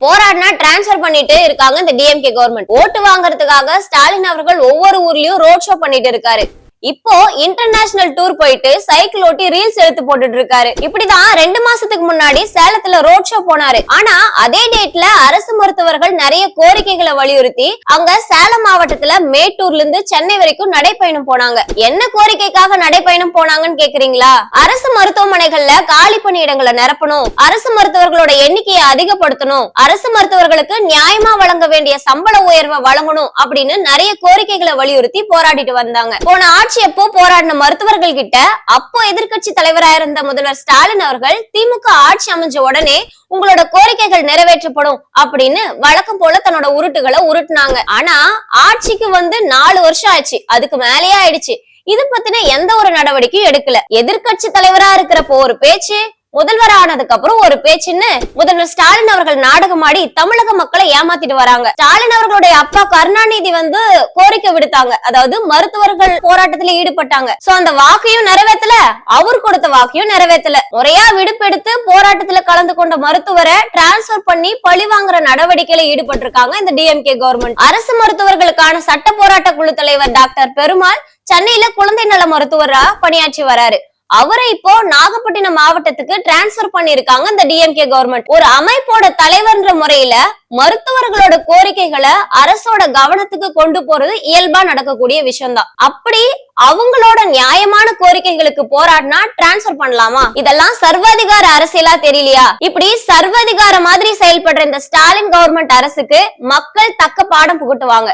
போராடினா transfer பண்ணிட்டு இருக்காங்க இந்த டிஎம்கே கவர்மெண்ட் ஓட்டு வாங்குறதுக்காக ஸ்டாலின் அவர்கள் ஒவ்வொரு ஊர்லயும் ரோட் ஷோ பண்ணிட்டு இருக்காரு. இப்போ இன்டர்நேஷனல் டூர் போயிட்டு சைக்கிள் ஓட்டி ரீல்ஸ் எடுத்து போட்டுட்டு இருக்காரு இப்படிதான் ரெண்டு மாசத்துக்கு முன்னாடி சேலத்துல ரோட் ஷோ போனாரு. ஆனா அதே டேட்ல அரசு மருத்துவர்கள் நிறைய கோரிக்கைகளை வலியுறுத்தி அங்க சேலம் மாவட்டத்துல மேட்டூர்ல இருந்து சென்னை வரைக்கும் நடைப்பயணம் போனாங்க. என்ன கோரிக்கைக்காக நடைப்பயணம் போனாங்கன்னு கேக்குறீங்களா? அரசு மருத்துவமனைகள்ல காலி பணியிடங்களை நிரப்பணும். அரசு மருத்துவர்களோட எண்ணிக்கையை அதிகப்படுத்தணும். அரசு மருத்துவர்களுக்கு நியாயமா வழங்க வேண்டிய சம்பள உயர்வை வழங்கணும் அப்படின்னு நிறைய கோரிக்கைகளை வலியுறுத்தி போராடிட்டு வந்தாங்க. போன ஆட்சி எப்போ போராடின மருத்துவர்கள் கிட்ட அப்போ எதிர்க்கட்சி தலைவரா இருந்த முதல்வர் ஸ்டாலின் அவர்கள் திமுக ஆட்சி அமைஞ்ச உடனே உங்களோட கோரிக்கைகள் நிறைவேற்றப்படும் அப்படின்னு வழக்கம் போல தன்னோட உருட்டுகளை உருட்டுனாங்க. ஆனா ஆட்சிக்கு வந்து நாலு வருஷம் ஆச்சு. அதுக்கு மேலேயே ஆயிடுச்சு. இது பத்தின எந்த ஒரு நடவடிக்கையும் எடுக்கல. எதிர்க்கட்சி தலைவரா இருக்கிறப்போ ஒரு பேச்சு முதல்வர் ஆனதுக்கு அப்புறம் ஒரு பேச்சுன்னு முதல்வர் ஸ்டாலின் அவர்கள் நாடகமாடி தமிழக மக்களை ஏமாத்திட்டு வராங்க. ஸ்டாலின் அவர்களுடைய அப்பா கருணாநிதி வந்து கோரிக்கை விடுத்தாங்க. அதாவது மருத்துவர்கள் போராட்டத்துல ஈடுபட்டாங்க. சோ அந்த வாக்கையும் நிறைவேற்றல அவர் கொடுத்த வாக்கையும் நிறைவேற்றல முறையா விடுப்பெடுத்து போராட்டத்துல கலந்து கொண்ட மருத்துவரை டிரான்ஸ்பர் பண்ணி பழி வாங்குற நடவடிக்கையில ஈடுபட்டிருக்காங்க இந்த டிஎம்கே கவர்மெண்ட் அரசு மருத்துவர்களுக்கான சட்ட போராட்ட குழு தலைவர் டாக்டர் பெருமாள் சென்னையில குழந்தை நல மருத்துவரா பணியாற்றி வராரு. அவரை இப்போ நாகப்பட்டினம் மாவட்டத்துக்கு டிரான்ஸ்பர் பண்ணிருக்காங்க இந்த டிஎம்கே கவர்மெண்ட் ஒரு அமைப்போட தலைவர்ன்ற முறையில மருத்துவர்களோட கோரிக்கைகளை அரசோட கவனத்துக்கு கொண்டு போறது இயல்பா நடக்கக்கூடிய விஷயம்தான். அப்படி அவங்களோட நியாயமான கோரிக்கைகளுக்கு போராடினா டிரான்ஸ்பர் பண்ணலாமா? இதெல்லாம் சர்வாதிகார அரசியலா தெரியலையா? இப்படி சர்வாதிகார மாதிரி செயல்படுற இந்த ஸ்டாலின் கவர்மெண்ட் அரசுக்கு மக்கள் தக்க பாடம் புகட்டுவாங்க.